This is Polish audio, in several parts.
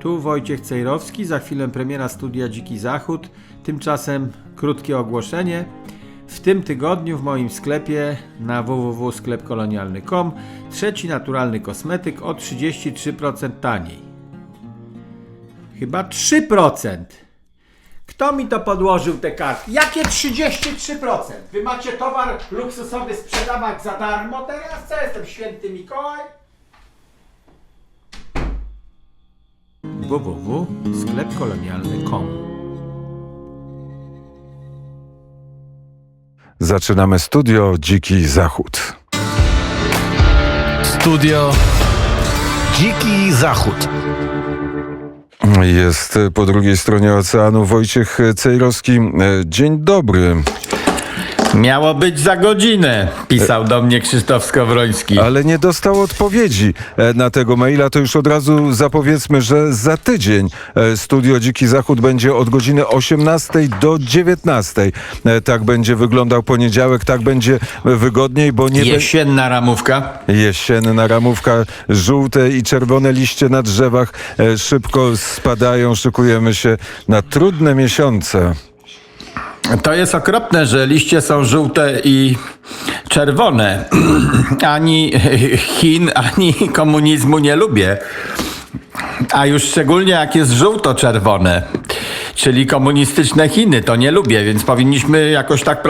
Tu Wojciech Cejrowski, za chwilę premiera studia Dziki Zachód. Tymczasem krótkie ogłoszenie. W tym tygodniu w moim sklepie na www.sklepkolonialny.com trzeci naturalny kosmetyk o 33% taniej. Chyba 3%. Kto mi to podłożył te karty? Jakie 33%? Wy macie towar luksusowy sprzedawać za darmo teraz? Co jestem święty Mikołaj? www.sklepkolonialny.com Zaczynamy studio Dziki Zachód. Studio Dziki Zachód. Jest po drugiej stronie oceanu Wojciech Cejrowski. Dzień dobry. Miało być za godzinę, pisał do mnie Krzysztof Skowroński. Ale nie dostał odpowiedzi e, na tego maila, to już od razu zapowiedzmy, że za tydzień e, studio Dziki Zachód będzie od godziny 18 do 19. E, Tak będzie wyglądał poniedziałek, tak będzie wygodniej, bo nie. Jesienna ramówka. Jesienna ramówka, żółte i czerwone liście na drzewach szybko spadają. Szykujemy się na trudne miesiące. To jest okropne, że liście są żółte i czerwone. Ani Chin, ani komunizmu nie lubię. A już szczególnie jak jest żółto-czerwone, czyli komunistyczne Chiny, to nie lubię, więc powinniśmy jakoś tak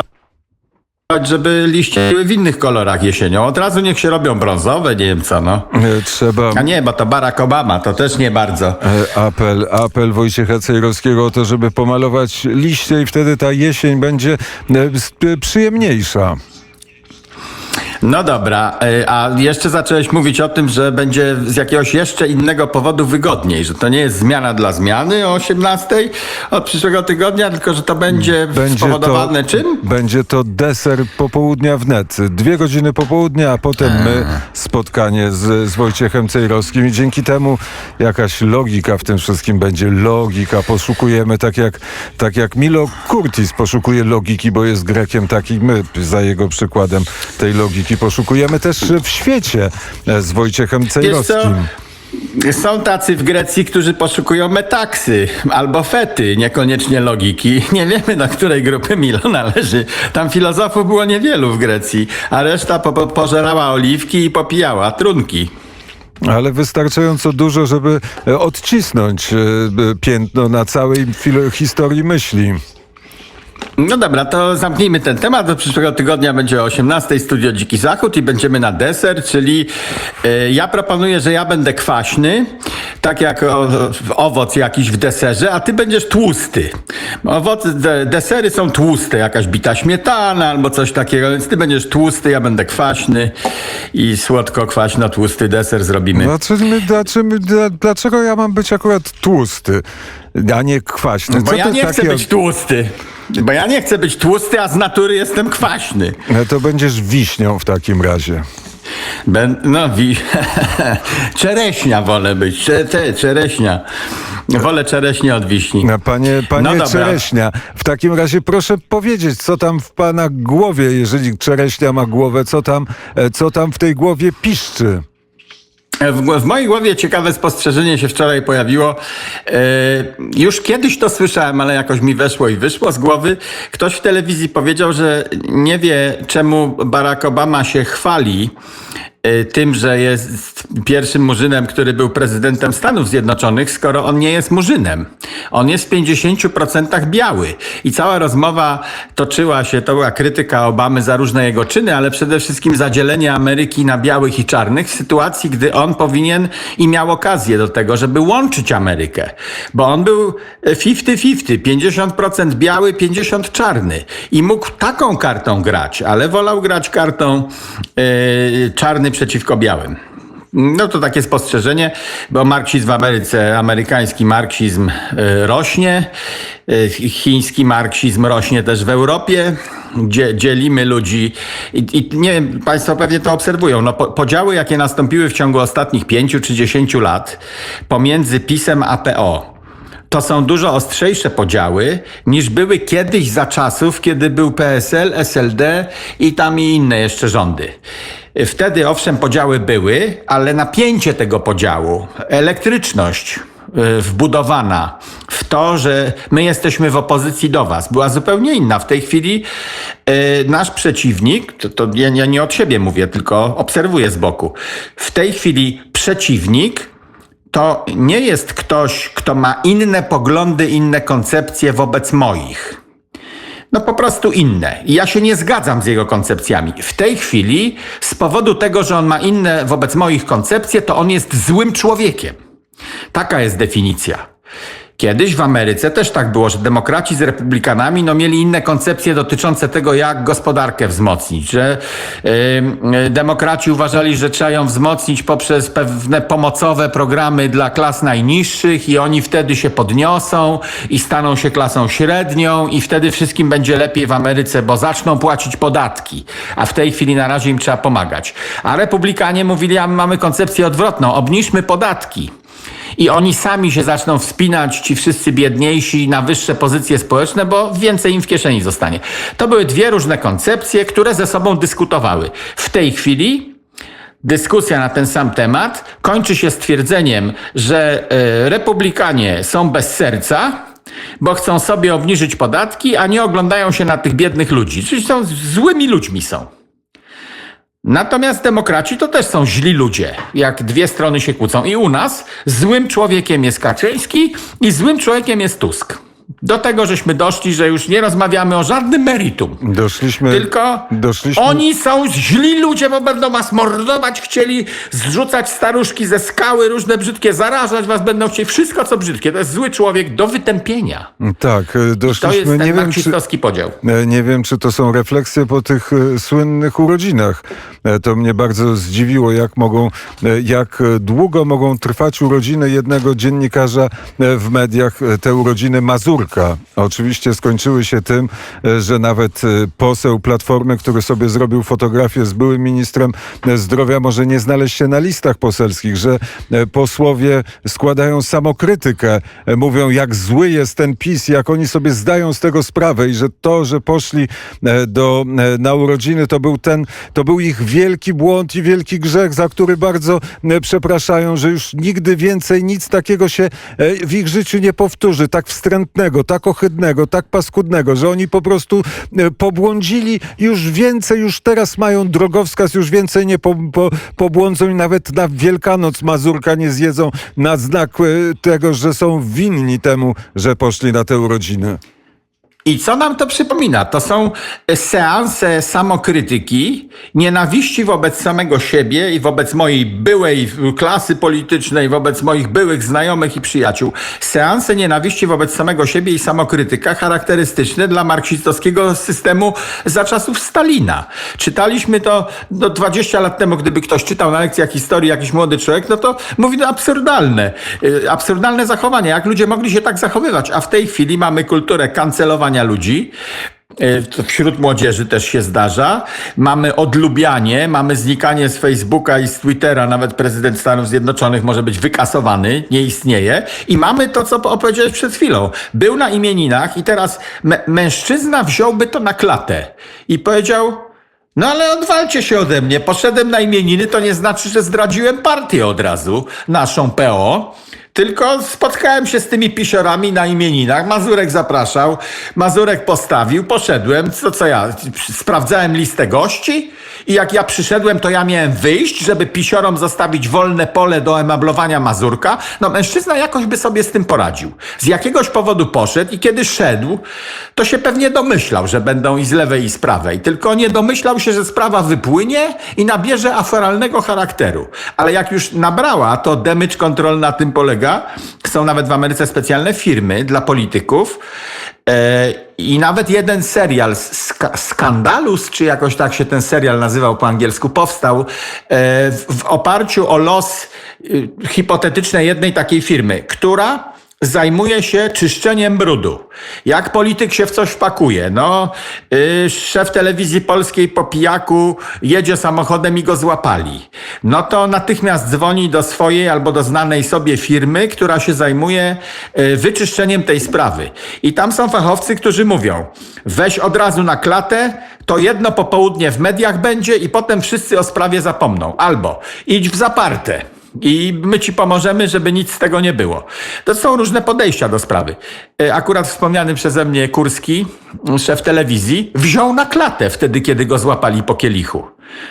pracować, żeby liście były w innych kolorach jesienią. Od razu niech się robią brązowe, nie wiem co, no. E, Trzeba A nie, bo to Barack Obama, to też nie bardzo. e, apel, apel Wojciecha Cejrowskiego o to, żeby pomalować liście i wtedy ta jesień będzie e, przyjemniejsza. No dobra, y, a jeszcze zacząłeś mówić o tym, że będzie z jakiegoś jeszcze innego powodu wygodniej, że to nie jest zmiana dla zmiany o 18 od przyszłego tygodnia, tylko że to będzie, spowodowane czym? Będzie to deser popołudnia wnet. Dwie godziny popołudnia, a potem my spotkanie z, z Wojciechem Cejrowskim i dzięki temu jakaś logika w tym wszystkim będzie. Logika. Poszukujemy tak jak, tak jak Milo Curtis poszukuje logiki, bo jest Grekiem, tak i my za jego przykładem tej logiki poszukujemy też w świecie e, z Wojciechem? Cejrowskim. Są tacy w Grecji, którzy poszukują metaksy albo fety, niekoniecznie logiki. Nie wiemy, do której grupy Milo należy. Tam filozofów było niewielu w Grecji, a reszta po, po, pożerała oliwki i popijała trunki. Ale wystarczająco dużo, żeby e, odcisnąć e, piętno na całej historii myśli. No dobra, to zamknijmy ten temat. Do przyszłego tygodnia będzie o 18 Studio Dziki Zachód i będziemy na deser, czyli e, ja proponuję, że ja będę kwaśny, tak jak o, owoc jakiś w deserze, a ty będziesz tłusty. Owoce, de, desery są tłuste, jakaś bita śmietana albo coś takiego, więc ty będziesz tłusty, ja będę kwaśny i słodko-kwaśno-tłusty deser zrobimy. Dlaczego, dlaczego, dla- dlaczego ja mam być akurat tłusty, a nie kwaśny? Bo ja nie chcę być tłusty. Bo ja nie chcę być tłusty, a z natury jestem kwaśny. No To będziesz wiśnią w takim razie. Ben, no, wi... czereśnia wolę być. Cze, te, czereśnia. Wolę czereśnie od wiśni. A Panie, panie No. Czereśnia, w takim razie proszę powiedzieć, co tam w pana głowie, jeżeli Czereśnia ma głowę, co tam, e, co tam w tej głowie piszczy? W, w mojej głowie ciekawe spostrzeżenie się wczoraj pojawiło. E, już kiedyś to słyszałem, ale jakoś mi weszło i wyszło z głowy. Ktoś w telewizji powiedział, że nie wie, czemu Barack Obama się chwali e, tym, że jest pierwszym murzynem, który był prezydentem Stanów Zjednoczonych, skoro on nie jest murzynem. On jest w 50% biały. I cała rozmowa toczyła się, to była krytyka Obamy za różne jego czyny, ale przede wszystkim za dzielenie Ameryki na białych i czarnych w sytuacji, gdy on powinien i miał okazję do tego, żeby łączyć Amerykę. Bo on był 50-50, 50% biały, 50% czarny. I mógł taką kartą grać, ale wolał grać kartą e, czarny przeciwko białym. No to takie spostrzeżenie, bo marksizm w Ameryce, amerykański marksizm e, rośnie, e, chiński marksizm rośnie też w Europie, gdzie dzielimy ludzi i, i nie wiem, Państwo pewnie to obserwują, no po, podziały jakie nastąpiły w ciągu ostatnich pięciu czy dziesięciu lat pomiędzy PiSem a PO. To są dużo ostrzejsze podziały niż były kiedyś za czasów, kiedy był PSL, SLD i tam i inne jeszcze rządy. Wtedy owszem podziały były, ale napięcie tego podziału, elektryczność, y, wbudowana w to, że my jesteśmy w opozycji do was, była zupełnie inna. W tej chwili y, nasz przeciwnik, to, to ja, ja nie od siebie mówię, tylko obserwuję z boku. W tej chwili przeciwnik to nie jest ktoś, kto ma inne poglądy, inne koncepcje wobec moich. No po prostu inne. I ja się nie zgadzam z jego koncepcjami. W tej chwili, z powodu tego, że on ma inne wobec moich koncepcje, to on jest złym człowiekiem. Taka jest definicja. Kiedyś w Ameryce też tak było, że demokraci z republikanami no, mieli inne koncepcje dotyczące tego, jak gospodarkę wzmocnić, że yy, demokraci uważali, że trzeba ją wzmocnić poprzez pewne pomocowe programy dla klas najniższych i oni wtedy się podniosą i staną się klasą średnią i wtedy wszystkim będzie lepiej w Ameryce, bo zaczną płacić podatki, a w tej chwili na razie im trzeba pomagać. A republikanie mówili, a my mamy koncepcję odwrotną, obniżmy podatki. I oni sami się zaczną wspinać, ci wszyscy biedniejsi, na wyższe pozycje społeczne, bo więcej im w kieszeni zostanie. To były dwie różne koncepcje, które ze sobą dyskutowały. W tej chwili dyskusja na ten sam temat kończy się stwierdzeniem, że e, republikanie są bez serca, bo chcą sobie obniżyć podatki, a nie oglądają się na tych biednych ludzi. Czyli są złymi ludźmi są. Natomiast demokraci to też są źli ludzie, jak dwie strony się kłócą. I u nas złym człowiekiem jest Kaczyński i złym człowiekiem jest Tusk. Do tego żeśmy doszli, że już nie rozmawiamy o żadnym meritum. Doszliśmy. Tylko doszliśmy, oni są źli ludzie, bo będą was mordować chcieli, zrzucać staruszki ze skały, różne brzydkie, zarażać was będą chcieli. Wszystko co brzydkie. To jest zły człowiek do wytępienia. Tak, e, To jest doszliśmy. ten Nie wiem, czy, marksistowski podział. E, Nie wiem, czy to są refleksje po tych e, słynnych urodzinach. To mnie bardzo zdziwiło, jak mogą, jak długo mogą trwać urodziny jednego dziennikarza w mediach. Te urodziny Oczywiście skończyły się tym, e, że nawet e, poseł Platformy, który sobie zrobił fotografię z byłym ministrem zdrowia, może nie znaleźć się na listach poselskich, że e, posłowie składają samokrytykę, mówią jak zły jest ten PiS, jak oni sobie zdają z tego sprawę i że to, że poszli do, na urodziny, to był ten, to był ich wielki błąd i wielki grzech, za który bardzo przepraszają, że już nigdy więcej nic takiego się w ich życiu nie powtórzy, tak wstrętnego, tak ohydnego, tak paskudnego, że oni po prostu e, pobłądzili już więcej, już teraz mają drogowskaz, już więcej nie po, po, pobłądzą i nawet na Wielkanoc Mazurka nie zjedzą na znak e, tego, że są winni temu, że poszli na te urodziny. I co nam to przypomina? To są seanse samokrytyki, nienawiści wobec samego siebie i wobec mojej byłej klasy politycznej, wobec moich byłych znajomych i przyjaciół. Seanse nienawiści wobec samego siebie i samokrytyka charakterystyczne dla marksistowskiego systemu za czasów Stalina. Czytaliśmy to no, 20 lat temu, gdyby ktoś czytał na lekcjach historii jakiś młody człowiek, no to mówi no absurdalne. Y, Absurdalne zachowania. Jak ludzie mogli się tak zachowywać? A w tej chwili mamy kulturę kancelowania ludzi. To wśród młodzieży też się zdarza. Mamy odlubianie, mamy znikanie z Facebooka i z Twittera. Nawet prezydent Stanów Zjednoczonych może być wykasowany, nie istnieje. I mamy to, co opowiedziałeś przed chwilą. Był na imieninach i teraz mę- mężczyzna wziąłby to na klatę i powiedział: no ale odwalcie się ode mnie. Poszedłem na imieniny, to nie znaczy, że zdradziłem partię od razu, naszą PO. Tylko spotkałem się z tymi pisiorami na imieninach. Mazurek zapraszał, Mazurek postawił, poszedłem. Co, co ja? Sprawdzałem listę gości i jak ja przyszedłem, to ja miałem wyjść, żeby pisiorom zostawić wolne pole do emablowania Mazurka. No mężczyzna jakoś by sobie z tym poradził. Z jakiegoś powodu poszedł i kiedy szedł, to się pewnie domyślał, że będą i z lewej i z prawej. Tylko nie domyślał się, że sprawa wypłynie i nabierze aferalnego charakteru. Ale jak już nabrała, to damage control na tym polega. Są nawet w Ameryce specjalne firmy dla polityków. E, I nawet jeden serial, Sk- Skandalus, czy jakoś tak się ten serial nazywał po angielsku, powstał e, w, oparciu o los y, hipotetycznej jednej takiej firmy, która zajmuje się czyszczeniem brudu. Jak polityk się w coś wpakuje? No, yy, szef telewizji polskiej po pijaku jedzie samochodem i go złapali. No to natychmiast dzwoni do swojej albo do znanej sobie firmy, która się zajmuje yy, wyczyszczeniem tej sprawy. I tam są fachowcy, którzy mówią: weź od razu na klatę, to jedno popołudnie w mediach będzie i potem wszyscy o sprawie zapomną. Albo idź w zaparte. I my ci pomożemy, żeby nic z tego nie było. To są różne podejścia do sprawy. E, Akurat wspomniany przeze mnie Kurski, szef telewizji, wziął na klatę wtedy, kiedy go złapali po kielichu.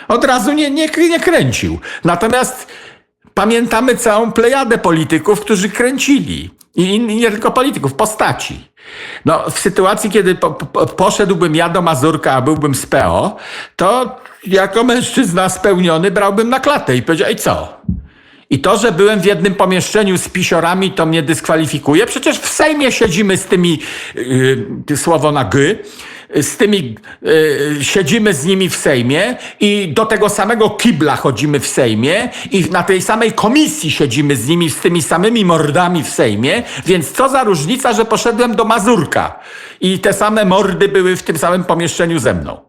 Od razu nie, nie, nie kręcił. Natomiast pamiętamy całą plejadę polityków, którzy kręcili. I, I nie tylko polityków, postaci. No, w sytuacji, kiedy po, po, poszedłbym ja do Mazurka, a byłbym z PO, to jako mężczyzna spełniony brałbym na klatę i powiedział, i co? I to, że byłem w jednym pomieszczeniu z pisiorami, to mnie dyskwalifikuje. Przecież w Sejmie siedzimy z tymi, yy, słowo na gy, z tymi, yy, siedzimy z nimi w Sejmie i do tego samego kibla chodzimy w Sejmie i na tej samej komisji siedzimy z nimi, z tymi samymi mordami w Sejmie, więc co za różnica, że poszedłem do Mazurka i te same mordy były w tym samym pomieszczeniu ze mną.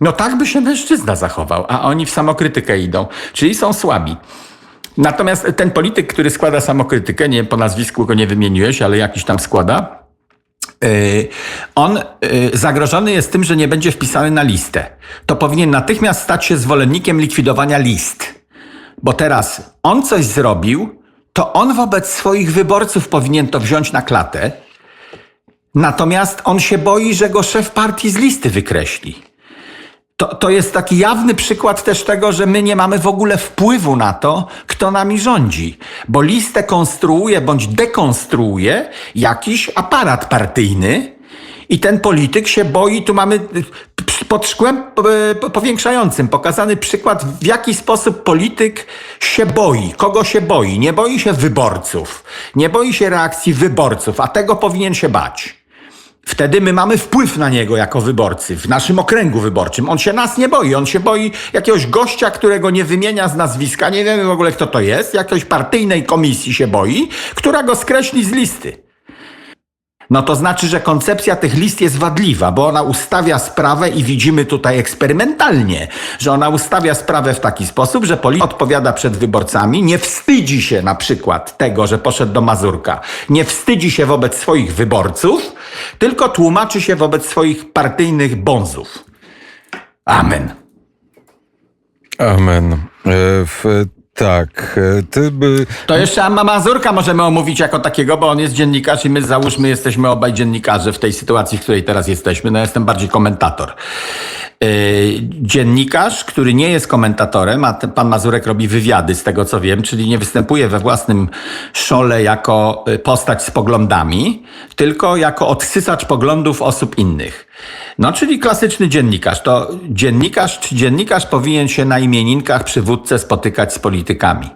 No tak by się mężczyzna zachował, a oni w samokrytykę idą, czyli są słabi. Natomiast ten polityk, który składa samokrytykę, nie po nazwisku go nie wymieniłeś, ale jakiś tam składa, yy, on yy, zagrożony jest tym, że nie będzie wpisany na listę. To powinien natychmiast stać się zwolennikiem likwidowania list. Bo teraz on coś zrobił, to on wobec swoich wyborców powinien to wziąć na klatę. Natomiast on się boi, że go szef partii z listy wykreśli. To, to jest taki jawny przykład też tego, że my nie mamy w ogóle wpływu na to, kto nami rządzi. Bo listę konstruuje bądź dekonstruuje jakiś aparat partyjny i ten polityk się boi. Tu mamy y, pod szkłem y, powiększającym pokazany przykład, w jaki sposób polityk się boi. Kogo się boi? Nie boi się wyborców. Nie boi się reakcji wyborców, a tego powinien się bać. Wtedy my mamy wpływ na niego jako wyborcy, w naszym okręgu wyborczym. On się nas nie boi, on się boi jakiegoś gościa, którego nie wymienia z nazwiska, nie wiemy w ogóle kto to jest, jakiejś partyjnej komisji się boi, która go skreśli z listy. No to znaczy, że koncepcja tych list jest wadliwa, bo ona ustawia sprawę i widzimy tutaj eksperymentalnie, że ona ustawia sprawę w taki sposób, że polityk odpowiada przed wyborcami, nie wstydzi się na przykład tego, że poszedł do Mazurka, nie wstydzi się wobec swoich wyborców, tylko tłumaczy się wobec swoich partyjnych bonzów. Amen. Amen. E, w, tak, e, ty by... To jeszcze Amma Mazurka możemy omówić jako takiego, bo on jest dziennikarz i my załóżmy jesteśmy obaj dziennikarze w tej sytuacji, w której teraz jesteśmy. No ja jestem bardziej komentator. Yy, dziennikarz, który nie jest komentatorem, a pan Mazurek robi wywiady z tego co wiem, czyli nie występuje we własnym szole jako y, postać z poglądami, tylko jako odsysacz poglądów osób innych. No, czyli klasyczny dziennikarz. To dziennikarz czy dziennikarz powinien się na imieninkach przy wódce spotykać z politykami.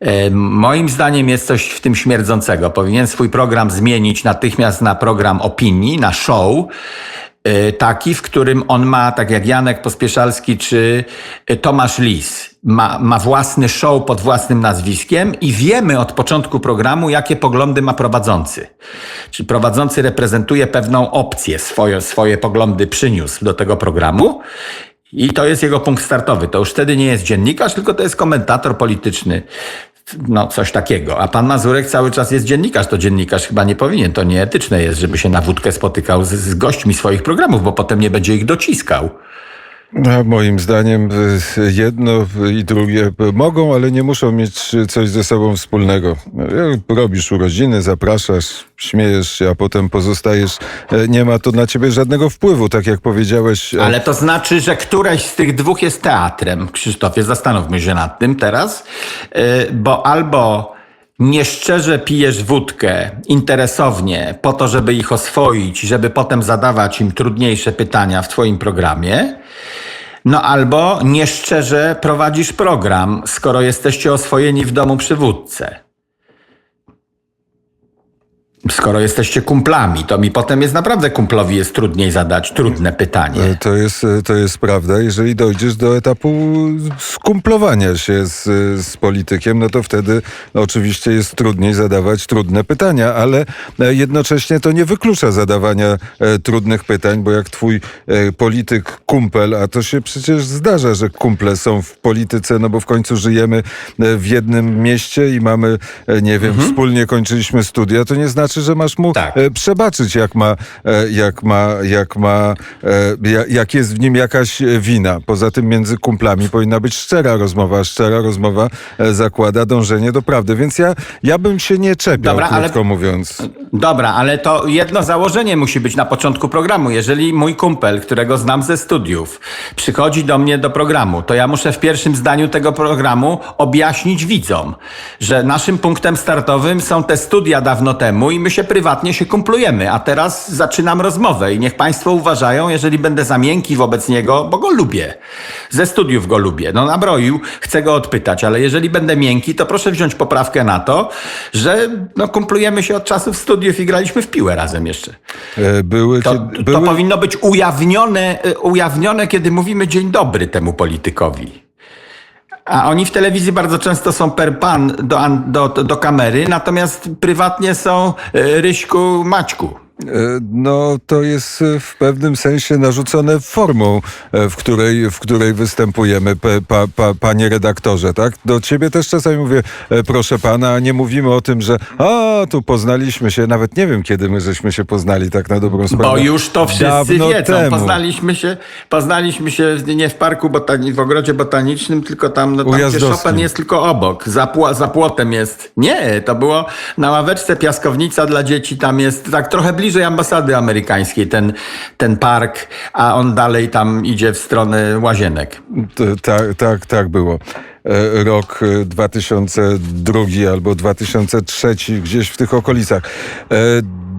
E, Moim zdaniem jest coś w tym śmierdzącego. Powinien swój program zmienić natychmiast na program opinii, na show, taki, w którym on ma, tak jak Janek Pospieszalski czy e, Tomasz Lis, ma, ma własny show pod własnym nazwiskiem i wiemy od początku programu, jakie poglądy ma prowadzący. Czy prowadzący reprezentuje pewną opcję, swoje, swoje poglądy przyniósł do tego programu. I to jest jego punkt startowy. To już wtedy nie jest dziennikarz, tylko to jest komentator polityczny. No, coś takiego. A pan Mazurek cały czas jest dziennikarz. To dziennikarz chyba nie powinien. To nieetyczne jest, żeby się na wódkę spotykał z, z gośćmi swoich programów, bo potem nie będzie ich dociskał. A moim zdaniem y, jedno i drugie mogą, ale nie muszą mieć coś ze sobą wspólnego. Robisz urodziny, zapraszasz, śmiejesz się, a potem pozostajesz. E, Nie ma to na ciebie żadnego wpływu, tak jak powiedziałeś. e, Ale to znaczy, że któreś z tych dwóch jest teatrem. Krzysztofie, zastanówmy się nad tym teraz, bo albo nieszczerze pijesz wódkę interesownie po to, żeby ich oswoić, żeby potem zadawać im trudniejsze pytania w twoim programie, no albo nieszczerze prowadzisz program, skoro jesteście oswojeni w domu przy wódce. Skoro jesteście kumplami, to mi potem jest naprawdę kumplowi jest trudniej zadać trudne pytanie. E, To jest, e, to jest prawda. Jeżeli dojdziesz do etapu skumplowania się z, z politykiem, no to wtedy oczywiście jest trudniej zadawać trudne pytania, ale e, jednocześnie to nie wyklucza zadawania e, trudnych pytań, bo jak twój e, polityk kumpel, a to się przecież zdarza, że kumple są w polityce, no bo w końcu żyjemy w jednym mieście i mamy, nie wiem, wspólnie kończyliśmy studia, to nie znaczy, znaczy, że masz mu Tak. e, przebaczyć, jak ma, e, jak ma, jak ma, e, ja- jak jest w nim jakaś wina. Poza tym między kumplami powinna być szczera rozmowa. Szczera rozmowa zakłada dążenie do prawdy. Więc ja, ja bym się nie czepiał, Dobra, ale- krótko mówiąc. Dobra, ale to jedno założenie musi być na początku programu. Jeżeli mój kumpel, którego znam ze studiów, przychodzi do mnie do programu, to ja muszę w pierwszym zdaniu tego programu objaśnić widzom, że naszym punktem startowym są te studia dawno temu i my się prywatnie się kumplujemy, a teraz zaczynam rozmowę i niech Państwo uważają, jeżeli będę za miękki wobec niego, bo go lubię. Ze studiów go lubię. No nabroił, chcę go odpytać, ale jeżeli będę miękki, to proszę wziąć poprawkę na to, że no, kumplujemy się od czasów studiów i graliśmy w piłę razem jeszcze. E, Były, To, kiedy- to były, powinno być ujawnione, y, ujawnione, kiedy mówimy dzień dobry temu politykowi. A oni w telewizji bardzo często są per pan do, do, do kamery, natomiast prywatnie są y, Ryśku Maćku. E, No, to jest e, w pewnym sensie narzucone formą, e, w której, w której występujemy, pa, pa, panie redaktorze, tak? Do ciebie też czasami mówię, proszę pana, a nie mówimy o tym, że a, tu poznaliśmy się, nawet nie wiem, kiedy my żeśmy się poznali tak na dobrą sprawę. Bo już to wszyscy Dawno wiedzą. Temu. Poznaliśmy się, poznaliśmy się nie w parku botani- w ogrodzie botanicznym, tylko tam, no, tam gdzie. Chopin jest tylko obok. Za, za płotem jest. Nie, to było na ławeczce piaskownica dla dzieci. Tam jest tak trochę bliżej ambasady amerykańskiej ten, ten park, a on dalej tam idzie w stronę łazienek. Tak, tak, tak było. E, Rok e, 2002 albo 2003, gdzieś w tych okolicach.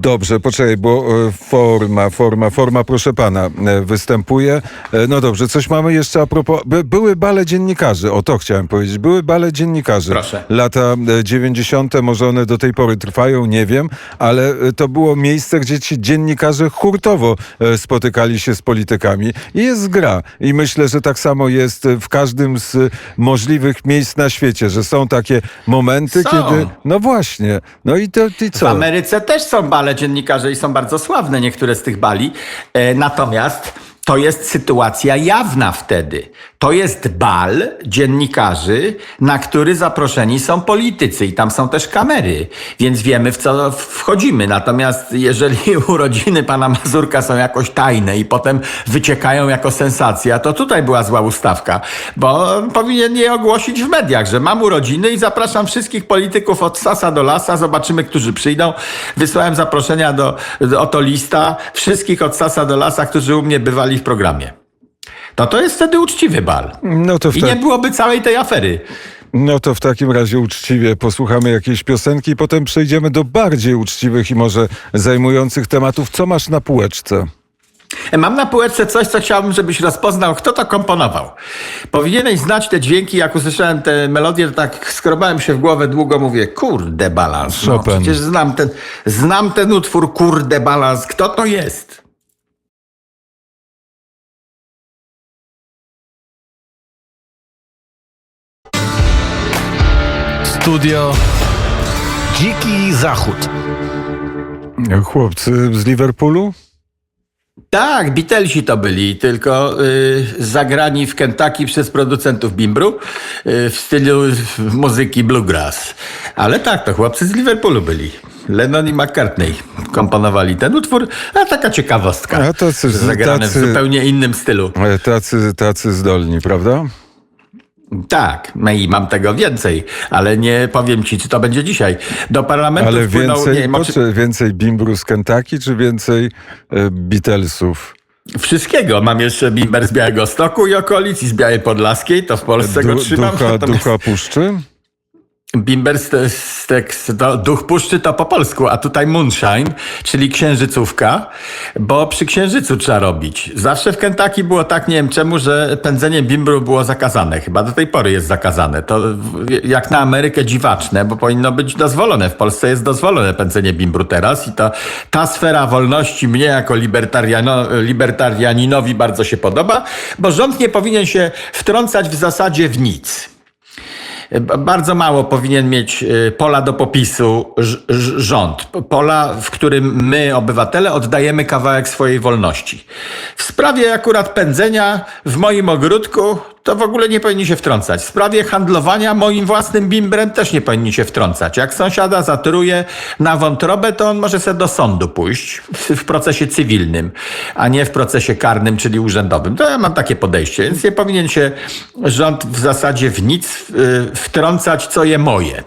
Dobrze, poczekaj, bo e, forma, forma, forma, proszę pana, e, występuje. E, No dobrze, coś mamy jeszcze a propos. By, były bale dziennikarzy, o to chciałem powiedzieć. Były bale dziennikarzy. Proszę. Lata e, 90., może one do tej pory trwają, nie wiem, ale to było miejsce, gdzie ci dziennikarze hurtowo spotykali się z politykami. I jest gra. I myślę, że tak samo jest w każdym z możliwych miejsc na świecie, że są takie momenty, Są. kiedy. No właśnie. No i to i W co? Ameryce też są bale dziennikarze i są bardzo sławne niektóre z tych bali. E, natomiast to jest sytuacja jawna wtedy. To jest bal dziennikarzy, na który zaproszeni są politycy i tam są też kamery, więc wiemy w co wchodzimy. Natomiast jeżeli urodziny pana Mazurka są jakoś tajne i potem wyciekają jako sensacja, to tutaj była zła ustawka, bo powinien je ogłosić w mediach, że mam urodziny i zapraszam wszystkich polityków od sasa do lasa, zobaczymy, którzy przyjdą. Wysłałem zaproszenia do, do oto lista wszystkich od sasa do lasa, którzy u mnie bywali w programie. To to jest wtedy uczciwy bal. No to I nie byłoby całej tej afery. No to w takim razie uczciwie posłuchamy jakiejś piosenki i potem przejdziemy do bardziej uczciwych i może zajmujących tematów. Co masz na półeczce? Mam na półeczce coś, co chciałbym, żebyś rozpoznał, kto to komponował. Powinieneś znać te dźwięki, jak usłyszałem te melodie, to tak skrobałem się w głowę długo, mówię, kurde balans. No, przecież znam ten, znam ten utwór, kurde balans. Kto to jest? Studio Dziki Zachód. Chłopcy z Liverpoolu? Tak, Beatlesi to byli, tylko y, zagrani w Kentucky przez producentów Bimbru y, w stylu muzyki bluegrass. Ale tak, to chłopcy z Liverpoolu byli. Lennon i McCartney komponowali ten utwór, a taka ciekawostka. A że zagrane tacy- w zupełnie innym stylu. E, Tacy, tacy zdolni, prawda? Tak, no i mam tego więcej, ale nie powiem ci, czy to będzie dzisiaj. Do parlamentu Ale wpłynął... więcej, nie wiem, czy- więcej Bimbru z Kentucky, czy więcej e, Beatlesów? Wszystkiego. Mam jeszcze bimber z Białego Stoku i okolic, i z Białej Podlaskiej, to w Polsce go Du- trzymam. ducha, natomiast- ducha puszczy? Bimber to Duch Puszczy to po polsku, a tutaj Moonshine, czyli księżycówka, bo przy księżycu trzeba robić. Zawsze w Kentucky było tak, nie wiem czemu, że pędzenie bimbru było zakazane. Chyba do tej pory jest zakazane. To jak na Amerykę dziwaczne, bo powinno być dozwolone. W Polsce jest dozwolone pędzenie bimbru teraz i to, ta sfera wolności mnie jako libertarianinowi bardzo się podoba, bo rząd nie powinien się wtrącać w zasadzie w nic. Bardzo mało powinien mieć y, pola do popisu rząd. Pola, w którym my, obywatele, oddajemy kawałek swojej wolności. W sprawie akurat pędzenia w moim ogródku to w ogóle nie powinni się wtrącać. W sprawie handlowania moim własnym bimbrem też nie powinni się wtrącać. Jak sąsiada zatruje na wątrobę, to on może sobie do sądu pójść w, procesie cywilnym, a nie w procesie karnym, czyli urzędowym. To ja mam takie podejście, więc nie powinien się rząd w zasadzie w nic wtrącać, co je moje.